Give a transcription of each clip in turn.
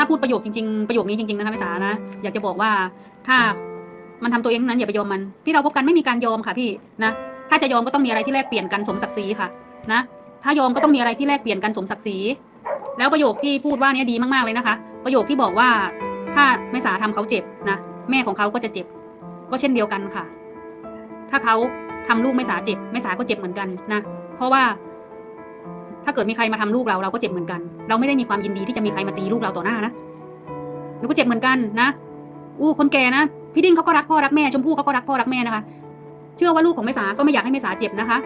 ถ้าพูดประโยคจริงๆประโยคนี้จริงๆนะคะแม่สานะอยากจะบอกว่าถ้ามันทำตัวเองนั้นอย่าไปยอมมันพี่เราพบกันไม่มีการยอมค่ะพี่นะถ้าจะยอมก็ต้องมีอะไรที่แลกเปลี่ยนกันสมศักดิ์ศรีค่ะนะถ้ายอมก็ต้องมีอะไรที่แลกเปลี่ยนกันสมศักดิ์ศรีแล้วประโยคที่พูดว่าเนี้ยดีมากๆเลยนะคะ ประโยคที่บอกว่าถ้าแม่สาทำเขาเจ็บนะแม่ของเขาก็จะเจ็บ ก็เช่นเดียวกันค่ะ ถ้าเขาทำลูกแม่สาเจ็บแม่สาก็เจ็บเหมือนกันนะเพราะว่า ถ้าเกิดมีใครมาทำลูกเราเราก็เจ็บเหมือนกัน เราไม่ได้มีความยินดีที่จะมีใครมาตีลูกเราต่อหน้านะเราก็เจ็บเหมือนกันนะ อู้คนแก่นะพี่ดิ้งเขาก็รักพ่อรักแม่ชมพู่เขาก็รักพ่อรักแม่นะคะ เชื่อว่าลูกของแม่สาก็ไม่อยากให้แม่สาเจ็บนะคะ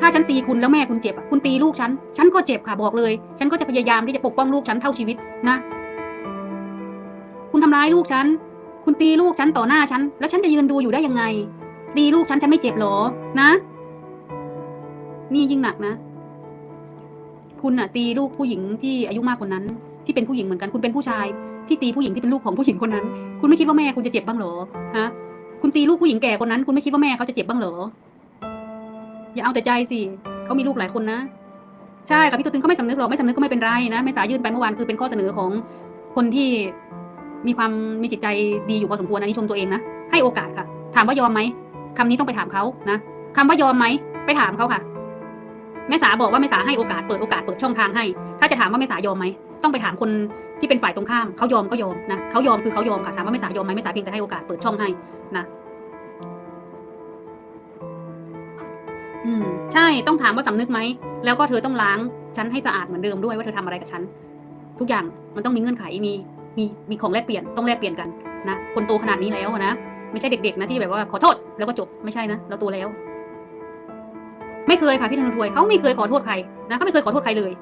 ถ้าฉันตีคุณแล้วแม่คุณเจ็บอะคุณตีลูกฉัน ฉันก็เจ็บค่ะบอกเลย ฉันก็จะพยายามที่จะปกป้องลูกฉันเท่าชีวิตนะ คุณทำร้ายลูกฉัน คุณตีลูกฉันต่อหน้าฉัน แล้วฉันจะยืนดูอยู่ได้ยังไง ตีลูกฉันฉันไม่เจ็บหรอ นะ นี่ยิ่งหนักนะ คุณน่ะตีลูกผู้หญิงที่อายุมากคนนั้น ที่เป็นผู้หญิงเหมือนกัน คุณเป็นผู้ชาย ที่ตีผู้หญิงที่เป็นลูกของผู้หญิงคนนั้น คุณไม่คิดว่าแม่คุณจะเจ็บบ้างเหรอฮะคุณตีลูกผู้หญิงแก่คนนั้น คุณไม่คิดว่าแม่เขาจะเจ็บบ้างเหรออย่าเอาแต่ใจสิเขามีลูกหลายคนนะใช่ค่ะพี่ตัวตึงเขาไม่สำนึกหรอกไม่สำนึกก็ไม่เป็นไรนะแม่สายื่นไปเมื่อวานคือเป็นข้อเสนอของคนที่มีความมีจิตใจดีอยู่พอสมควรอันนี้ชมตัวเองนะให้โอกาสค่ะ ถามว่ายอมไหมคำนี้ต้องไปถามเขานะคำว่ายอมไหมไปถามเขาค่ะ แม่สาบอกว่าแม่สาให้โอกาสเปิดโอกาสเปิดช่องทางให้ ถ้าจะถามว่าแม่สายอมไหมต้องไปถามคนที่เป็นฝ่ายตรงข้ามเขายอมก็ยอมนะเขายอมคือเขายอมค่ะถามว่าแม่สายอมไหมแม่สาเพียงแต่ให้โอกาสเปิดช่องให้นะอืมใช่ต้องถามว่าสำนึกไหมแล้วก็เธอต้องล้างฉันให้สะอาดเหมือนเดิมด้วยว่าเธอทำอะไรกับฉันทุกอย่างมันต้องมีเงื่อนไขมีมีมีของแลกเปลี่ยนต้องแลกเปลี่ยนกันนะคนโตขนาดนี้แล้วนะไม่ใช่เด็ก ๆ นะที่แบบว่าขอโทษแล้วก็จบไม่ใช่นะเราโตแล้ว ไม่เคยค่ะพี่ธนทวยเขาไม่เคยขอโทษใครนะเขาไม่เคยขอโทษใครเลย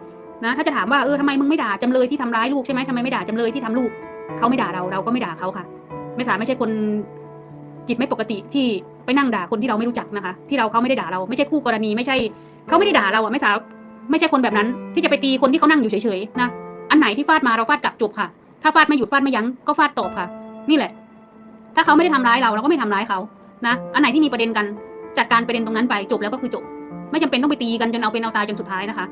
นะถ้าจะถามว่าเออทำไมมึงไม่ด่าจำเลยที่ทำร้ายลูกใช่ไหมทำไมไม่ด่าจำเลยที่ทำลูกเขาไม่ด่าเราเราก็ไม่ด่าเขาค่ะ ไม่สาไม่ใช่คนจิตไม่ปกติที่ไปนั่งด่าคนที่เราไม่รู้จักนะคะ ที่เราเขาไม่ได้ด่าเราไม่ใช่คู่กรณีไม่ใช่เขาไม่ได้ด่าเราอะไม่สาไม่ใช่คนแบบนั้น ที่จะไปตีคนที่เขานั่งอยู่เฉยๆนะอันไหนที่ฟาดมาเราฟาดกลับจบค่ะ ถ้าฟาดไม่หยุดฟาดไม่ยั้งก็ฟาดตอบค่ะ นี่แหละ ถ้าเขาไม่ได้ทำร้ายเราเราก็ไม่ทำร้ายเขานะอันไหนที่มีประเด็นกันจัดการประเด็นตรงนั้นไปจบแล้วก็คือจบ ไม่จำเป็นต้องไปตีกันจนเอาเป็นเอาตายจนสุดท้ายนะคะ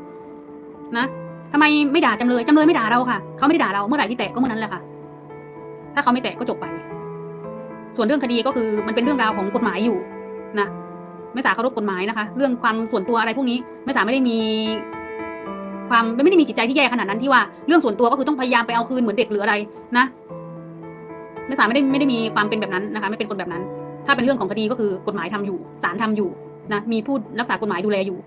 นะทำไมไม่ด่าจำเลยจำเลยไม่ด่าเราค่ะ เขาไม่ได้ด่าเราเมื่อไหร่ที่แตะก็เมื่อนั้นแหละค่ะ ถ้าเขาไม่แตะก็จบไป ส่วนเรื่องคดีก็คือมันเป็นเรื่องราวของกฎหมายอยู่นะไม่สาเคารพกฎหมายนะคะ เรื่องความส่วนตัวอะไรพวกนี้ ไม่สาไม่ได้มี ความไม่ได้มีจิตใจที่แย่ขนาดนั้นที่ว่าเรื่องส่วนตัวก็คือต้องพยายามไปเอาคืนเหมือนเด็กหรืออะไรนะไม่สาไม่ได้ไม่ได้มีความเป็นแบบนั้นนะคะ ไม่เป็นคนแบบนั้น ถ้าเป็นเรื่องของคดีก็คือกฎหมายทำอยู่ศาลทำอยู่ นะมีผู้รักษากฎหมายดูแลอยู่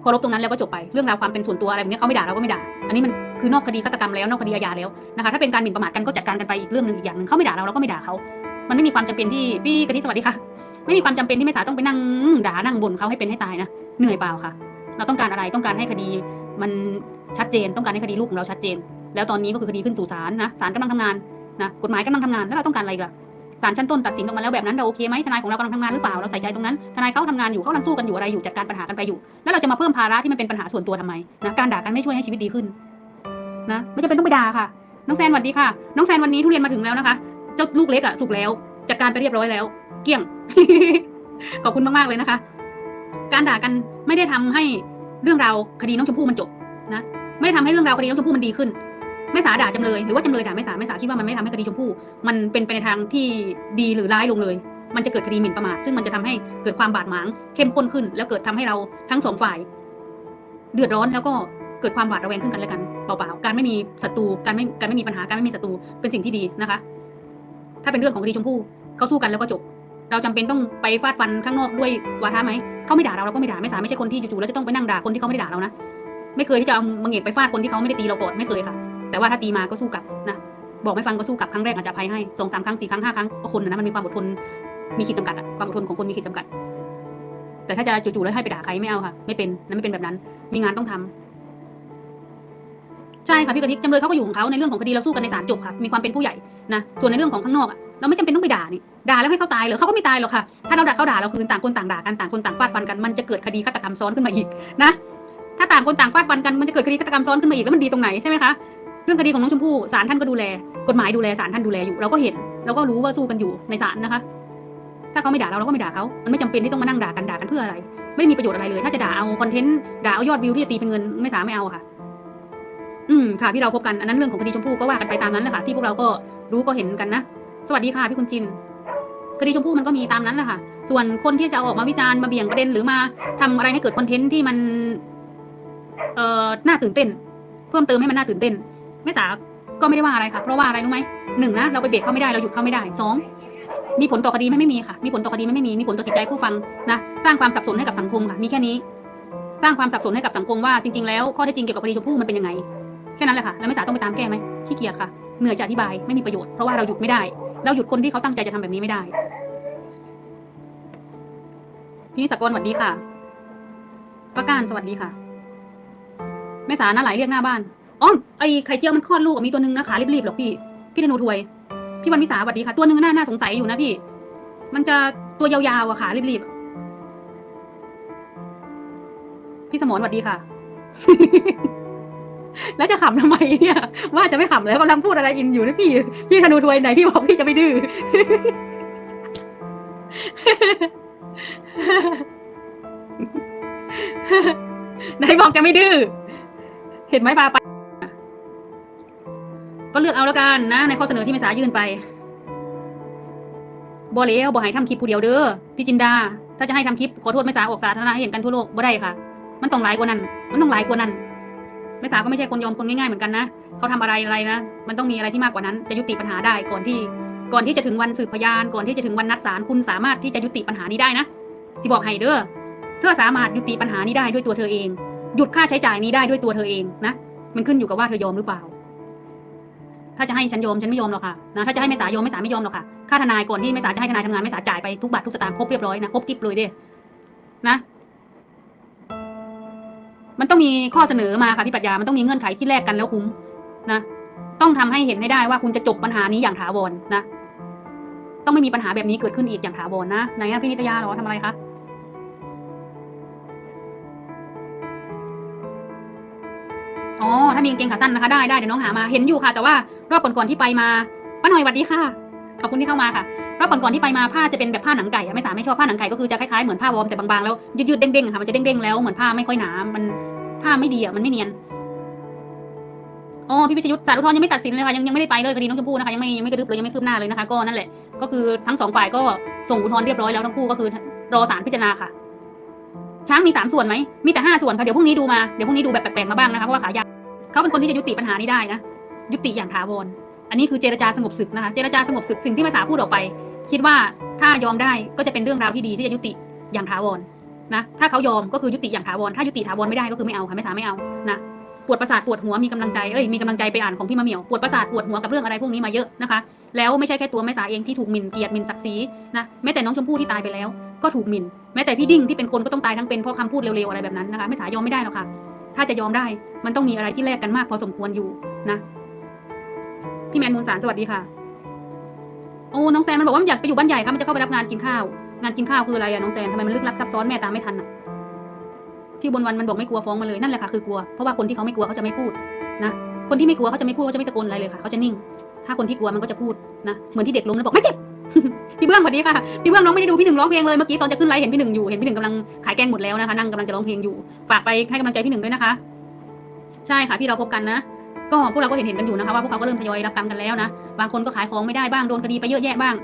เคารพตรงนั้นแล้วก็จบไปเรื่องราวความเป็นส่วนตัวอะไรแบบนี้เขาไม่ด่าเราก็ไม่ด่า อันนี้มันคือนอกคดีฆาตกรรมแล้วนอกคดีอาญาแล้วนะคะถ้าเป็นการหมิ่นประมาทกันก็จัดการกันไปอีกเรื่องหนึ่งอีกอย่างหนึ่งเขาไม่ด่าเราเราก็ไม่ด่าเขามันไม่มีความจำเป็นที่พี่กะทิสวัสดีค่ะ ไม่มีความจำเป็นที่แม่สาต้องไปนั่งด่านั่งบ่นเขาให้เป็นให้ตายนะเหนื่อยเปล่าค่ะ เราต้องการอะไรต้องการให้คดีมันชัดเจนต้องการให้คดีลูกของเราชัดเจน แล้วตอนนี้ก็คือคดีขึ้นสู่ศาลนะศาลกำลังทำงานนะกฎหมายกำลังทำงานแล้วเราต้องการอะไรกล่ะ ศาลชั้นต้นตัดสินออกมาแล้วแบบนั้นเราโอเคไหมทนายของเรากำลังทำงานหรือเปล่าเราใส่ใจตรงนั้นทนายเขาทำงานอยู่เขากำลังสู้กันอยู่อะไรอยู่จัดการปัญหากันไปอยู่ แล้วเราจะมาเพิ่มภาระที่มันเป็นปัญหาส่วนตัวทำไมนะการด่ากันไม่ช่วยให้ชีวิตดีขึ้นนะไม่จำเป็นต้องไปด่าค่ะ น้องแซนสวัสดีค่ะ น้องแซนวันนี้ทุเรียนมาถึงแล้วนะคะ เจ้าลูกเล็กอะสุกแล้วจัดการไปเรียบร้อยแล้ว เกลี้ยง ขอบคุณมากๆเลยนะคะ การด่ากันไม่ได้ทำให้เรื่องราวคดีน้องชมพู่มันจบนะ ไม่ได้ทำให้เรื่องราวคดีน้องชมพู่มันดีขึ้น ไม่สาด่าจำเลยหรือว่าจำเลยด่าไม่สาไม่สาคิดว่ามันไม่ทำให้คดีชมพู่มันเป็นไปในทางที่ดีหรือร้ายลงเลย มันจะเกิดคดีหมิ่นประมาทซึ่งมันจะทำให้เกิดความบาดหมางเข้มข้นขึ้น แล้วเกิดทำให้เราทั้งสองฝ่าย เดือดร้อนแล้วก็เกิดความหวาดระแวงซึ่งกันและกันเปล่าๆการไม่มีศัตรูการไม่การไม่มีปัญหาการไม่มีศัตรูเป็นสิ่งที่ดีนะคะ ถ้าเป็นเรื่องของคดีชมพู่เขาสู้กันแล้วก็จบเราจำเป็นต้องไปฟาดฟันข้างนอกด้วยวาทะไหมเขาไม่ด่าเราเราก็ไม่ด่าไม่สาไม่ใช่คนที่จู่ๆแล้วจะต้องไปนั่งด่าคนที่เขาไม่ได้ด่าเรานะไม่เคยที่จะเอามังเอกไปฟาดคนที่เขาไม่ได้ตีเราก่อนไม่เคยค่ะ แต่ว่าถ้าตีมาก็สู้กลับนะบอกไม่ฟังก็สู้กลับครั้งแรกอาจจะภัยให้สองสามครั้งสี่ครั้งห้าครั้งก็คนนะมันมีความอดทนมีขีดจำกัดอะความอดทนของคนมีขีดจำกัด แต่ถ้าจะจู่ๆแล้วให้ไปด่าใครไม่เอาค่ะ ไม่เป็นนั้นไม่เป็นแบบนั้น มีงานต้องทำใช่ค่ะพี่กะทิจำเลยเขาก็อยู่ของเขาในเรื่องของคดีเราสู้กันในศาลจบค่ะ มีความเป็นผู้ใหญ่นะส่วนในเรื่องของข้างนอกอะเราไม่จำเป็นต้องไปด่านี่ด่าแล้วให้เขาตายเหรอเขาก็ไม่ตายหรอกค่ะ ถ้าเราด่าเขาด่าเราคืนต่างคนต่างด่ากันต่างคนต่างฟาดฟันกันมันจะเกิดคดีฆาตกรรมซ้อนขึ้นมาอีกนะ ถ้าต่างคนต่างฟาดฟันกันมันจะเกิดคดีฆาตกรรมซ้อนขึ้นมาอีกแล้วมันดีตรงไหนใช่ไหมคะ เรื่องคดีของน้องชมพู่ศาลท่านก็ดูแล กฎหมายดูแลศาลท่านดูแลอยู่ เราก็เห็นเราก็รู้ว่าสู้กันอยู่ในศาลนะคะ ถ้าเขาไม่ด่าเราเราก็ไม่ด่าเขามันไม่จำเป็นที่ต้องมานั่งด่ากันด่ากันเพื่ออะไร ไม่ได้มีประโยชน์อะไรเลย ถ้าจะด่าเอาคอนเทนต์ด่าเอายอดวิวที่จะตีเป็นเงินไม่สามไม่เอาค่ะ อืมค่ะพี่เราพบกันอันนั้นเรื่องของคดีชมพู่ก็ว่ากันไปตามนั้นแหละค่ะที่พวกเราก็รู้ก็เห็นกันนะสวัสดีค่ะพี่คุณจินคดีชมพู่มันก็มีตามนั้นแหละค่ะ ส่วนคนที่จะออกมาวิจารณ์มาเบี่ยงประเด็นหรือมาทำอะไรให้เกิดคอนเทนต์ที่มัน เอ่อ น่าตื่นเต้น เพิ่มเติมให้มันน่าตื่นเต้น แม่สาก็ไม่ได้ว่าอะไรค่ะ เพราะว่าอะไรรู้ไหมหนึ่งนะเราไปเบรกเขาไม่ได้เราหยุดเขาไม่ได้สองมีผลต่อคดีไหมไม่มีค่ะ มีผลต่อคดีไหมไม่มีมีผลต่อจิตใจผู้ฟังนะสร้างความสับสนให้กับสังคมค่ะมีแค่นี้ สร้างความสับสนให้กับสังคมว่าจริงๆแล้วข้อเท็จจริงเกี่ยวกับคดีชมพู่มันเป็นยังไงแค่นั้นแหละค่ะแล้วไม่สาต้องไปตามแก้ไหมขี้เกียจค่ะเหนื่อยจะอธิบายไม่มีประโยชน์เพราะว่าเราหยุดไม่ได้ เราหยุดคนที่เขาตั้งใจจะทำแบบนี้ไม่ได้พี่นิสกรสวัสดีค่ะประการสวัสดีค่ะแม่สาหน้าไหลเรียกหน้าบ้าน อ๋อไอไข่เจียวมันคลอดลูกอะมีตัวหนึงนะขารีบๆหรอกพี่ พี่ธนูถวย พี่วันวิสาสวัสดีค่ะ ตัวหนึงน่าน่าสงสัยอยู่นะพี่ มันจะตัวยาวๆอะขารีบๆอะพี่สมรสวัสดีค่ะ แล้วจะขำทำไมเนี่ย ว่าจะไม่ขำแล้วกำลังพูดอะไรอินอยู่นะพี่ พี่ธนูถวยไหนพี่บอกพี่จะไม่ดื้อ ไหนบอกจะไม่ดื้อ เห็นไหมปลาไป ก็เลือกเอาแล้วกันนะ ในข้อเสนอที่เมษายื่นไปบอเลวบอให้ทำคลิปผู้เดียวเด้อพี่จินดา ถ้าจะให้ทำคลิปขอโทษเมษาออกสาธารณะให้เห็นกันทั่วโลกบ่ได้ค่ะ มันต้องหลายกว่านั้น มันต้องหลายกว่านั้นเมษาก็ไม่ใช่คนยอมคนง่ายๆเหมือนกันนะเขาทำอะไรอะไรนะ มันต้องมีอะไรที่มากกว่านั้นจะยุติปัญหาได้ก่อนที่ก่อนที่จะถึงวันสืบพยานก่อนที่จะถึงวันนัดศาลคุณสามารถที่จะยุติปัญหานี้ได้นะสิบอกให้เด้อเธอสามารถยุติปัญหานี้ได้ด้วยตัวเธอเอง หยุดค่าใช้จ่ายนี้ได้ด้วยตัวเธอเองนะ มันขึ้นอยู่กับว่าเธอยอมหรือเปล่า ถ้าจะให้ฉันยอมฉันไม่ยอมหรอกค่ะนะถ้าจะให้เมษายอมเมษาไม่ยอมหรอกค่ะค่าทนายก่อนที่เมษาจะให้ทนายทำงานเมษาจ่ายไปทุกบาททุกสตางค์ครบเรียบร้อยนะครบกิ๊บเลยเด้นะมันต้องมีข้อเสนอมาค่ะพี่ปรัชญา มันต้องมีเงื่อนไขที่แลกกันแล้วคุ้มนะ ต้องทำให้เห็นให้ได้ว่าคุณจะจบปัญหานี้อย่างถาวรนะ ต้องไม่มีปัญหาแบบนี้เกิดขึ้นอีกอย่างถาวรนะไหนอะพี่นิตยาเหรอทำอะไรคะ อ๋อ ถ้ามีกางเกงขาสั้นนะคะได้ได้เดี๋ยวน้องหามา เห็นอยู่ค่ะ แต่ว่ารอบก่อนๆที่ไปมาป้าหน่อยสวัสดีค่ะ ขอบคุณที่เข้ามาค่ะ รอบก่อนๆที่ไปมาผ้าจะเป็นแบบผ้าหนังไก่ไม่สาไม่ชอบผ้าหนังไก่ก็คือจะคล้ายๆเหมือนผ้าวอร์มแต่บางๆแล้วยืดๆเด้งๆค่ะ มันจะเด้งๆแล้วเหมือนผ้าไม่ค่อยหนา มันผ้าไม่ดีอะ มันไม่เนียน อ๋อ พี่พิชยุทธสารอุทธรยังไม่ตัดสินเลยค่ะ ยังยังไม่ได้ไปเลยคดีน้องชมพู่นะคะ ยังไม่ยังไม่กระดึบเลยยังไม่คืบหน้าเลยนะคะ ก็นั่นแหละ ก็คือทั้งสองฝ่ายก็ส่งอุทธรณ์เรียบร้อยแล้วทั้งคู่ก็คือรอศาลพิจารณาค่ะช้างมีสามส่วนไหมมีแต่ห้าส่วนค่ะเดี๋ยวพรุ่งนี้ดูมาเดี๋ยวพรุ่งนี้ดูแบบแปลกๆมาบ้างนะคะเพราะว่าขายาว เขาเป็นคนที่จะยุติปัญหานี้ได้นะ ยุติอย่างถาวร อันนี้คือเจรจาสงบศึกนะคะ เจรจาสงบศึกสิ่งที่ภาษาพูดออกไป คิดว่าถ้ายอมได้ก็จะเป็นเรื่องราวที่ดีที่จะยุติอย่างถาวรนะ ถ้าเขายอมก็คือยุติอย่างถาวร ถ้ายุติถาวรไม่ได้ก็คือไม่เอาค่ะไม่สาไม่เอานะปวดประสาทปวดหัวมีกำลังใจ เอ้ย มีกำลังใจไปอ่านของพี่มะเหมียว ปวดประสาทปวดหัวกับเรื่องอะไรพวกนี้มาเยอะนะคะ แล้วไม่ใช่แค่ตัวแม่สาเองที่ถูกหมิ่นเกียรติหมิ่นศักดิ์ศรีนะ แม้แต่น้องชมพู่ที่ตายไปแล้ว ก็ถูกหมิ่น แม้แต่พี่ดิ้งที่เป็นคนก็ต้องตายทั้งเป็นเพราะคำพูดเร็วๆอะไรแบบนั้นนะคะแม่สายอมไม่ได้หรอกค่ะ ถ้าจะยอมได้มันต้องมีอะไรที่แลกกันมากพอสมควรอยู่นะ พี่แมนมูลสารสวัสดีค่ะ โอ้น้องแซนมันบอกว่ามันอยากไปอยู่บ้านใหญ่ค่ะมันจะเข้าไปรับงานกินข้าว งานกินข้าวคืออะไรอะน้องแซนทำไมมันลึกลับซับซ้อนแม่ตามไม่ทันอะพี่บนวันมันบอกไม่กลัวฟ้องมาเลยนั่นแหละค่ะคือกลัวเพราะว่าคนที่เขาไม่กลัวเขาจะไม่พูดนะคนที่ไม่กลัวเขาจะไม่พูดเขาจะไม่ตะโกนอะไรเลยค่ะเขาจะนิ่ง ถ้าคนที่กลัวมันก็จะพูดนะเหมือนที่เด็กล้มแล้วบอกไม่เจ็บ พี่เบื้องสวัสดีค่ะพี่เบื้องน้องไม่ได้ดูพี่หนึ่งร้องเพลงเลยเมื่อกี้ตอนจะขึ้นไลฟ์เห็นพี่หนึ่งอยู่เห็นพี่หนึ่งกำลังขายแกงหมดแล้วนะคะนั่งกำลังจะร้องเพลงอยู่ฝากไปให้กำลังใจพี่หนึ่งด้วยนะคะ ใช่ค่ะพี่เราพบกันนะก็พวกเราก็เห็นเห็นกันอยู่นะคะว่าพวกเขาก็เริ่มทยอยรับกรรมกันแล้วนะบางคนก็ขายของไม่ได้บ้างโดนคดีไปเยอะแยะบ้าง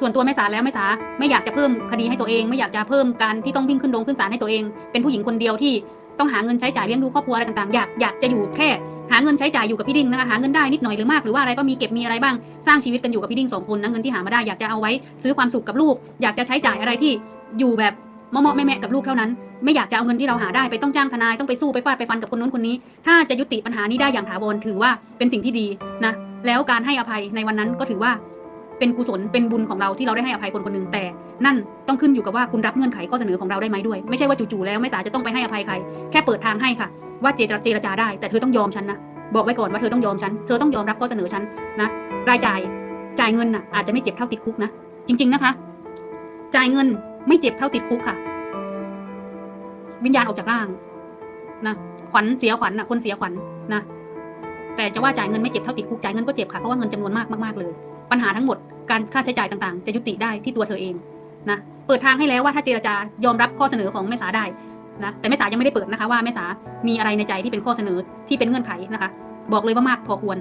ส่วนตัวแม่สาแล้วแม่สาไม่อยากจะเพิ่มคดีให้ตัวเอง ไม่อยากจะเพิ่มการที่ต้องวิ่งขึ้นโรงขึ้นศาลให้ตัวเอง เป็นผู้หญิงคนเดียวที่ ต้องหาเงินใช้จ่ายเลี้ยงดูครอบครัวอะไรต่างๆ อยากอยากจะอยู่แค่ หาเงินใช้จ่ายอยู่กับพี่ดิ้งนะคะหาเงินได้นิดหน่อยหรือมากหรือว่าอะไรก็มีเก็บมีอะไรบ้างสร้างชีวิตกันอยู่กับพี่ดิ้งสองคนนะเงินที่หามาได้อยากจะเอาไว้ ซื้อความสุขกับลูก อยากจะใช้จ่ายอะไรที่อยู่แบบเมาะๆแม่กับลูกเท่านั้น ไม่อยากจะเอาเงินที่เราหาได้ไปต้องจ้างทนายต้องไปสู้ไปฟาดไปฟันกับคนนู้นคนนี้ ถ้าจะยุติปัญหานี้ได้อย่างถาวรถือว่าเป็นสิ่งที่ดีนะแล้วการให้อภัยในวันนั้นก็ถือว่า เป็นกุศลเป็นบุญของเราที่เราได้ให้อภัยคนคนหนึ่งแต่ นั่นต้องขึ้นอยู่กับว่าคุณรับเงื่อนไขข้อเสนอของเราได้ไหมด้วย ไม่ใช่ว่าจู่ๆแล้วไม่สาจะต้องไปให้อภัยใคร แค่เปิดทางให้ค่ะ ว่าเจรเจรจาได้แต่เธอต้องยอมฉันนะบอกไว้ก่อนว่าเธอต้องยอมฉัน เธอต้องยอมรับข้อเสนอฉันนะรายจ่ายจ่ายเงินน่ะอาจจะไม่เจ็บเท่าติดคุกนะจริง ๆนะคะ จ่ายเงินไม่เจ็บเท่าติดคุกค่ะ วิญญาณออกจากร่างนะขวัญเสียขวัญน่ะคนเสียขวัญนะแต่จะว่าจ่ายเงินไม่เจ็บเท่าติดคุกจ่ายเงินก็เจ็บค่ะเพราะว่าเงินจำนวนมากมากๆเลย ปัญหาทั้งหมดการค่าใช้จ่ายต่างๆ จะยุติได้ที่ตัวเธอเองนะเปิดทางให้แล้วว่าถ้าเจรจายอมรับข้อเสนอของแม่สาได้นะแต่แม่สายังไม่ได้เปิดนะคะว่าแม่สามีอะไรในใจที่เป็นข้อเสนอที่เป็นเงื่อนไขนะคะ บอกเลยว่ามากพอควร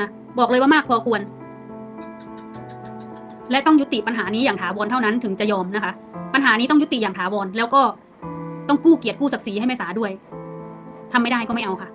นะบอกเลยว่ามากพอควร และต้องยุติปัญหานี้อย่างถาวรเท่านั้นถึงจะยอมนะคะ ปัญหานี้ต้องยุติอย่างถาวรแล้วก็ต้องกู้เกียรติกู้ศักดิ์ศรีให้แม่สาด้วย ทำไม่ได้ก็ไม่เอาค่ะ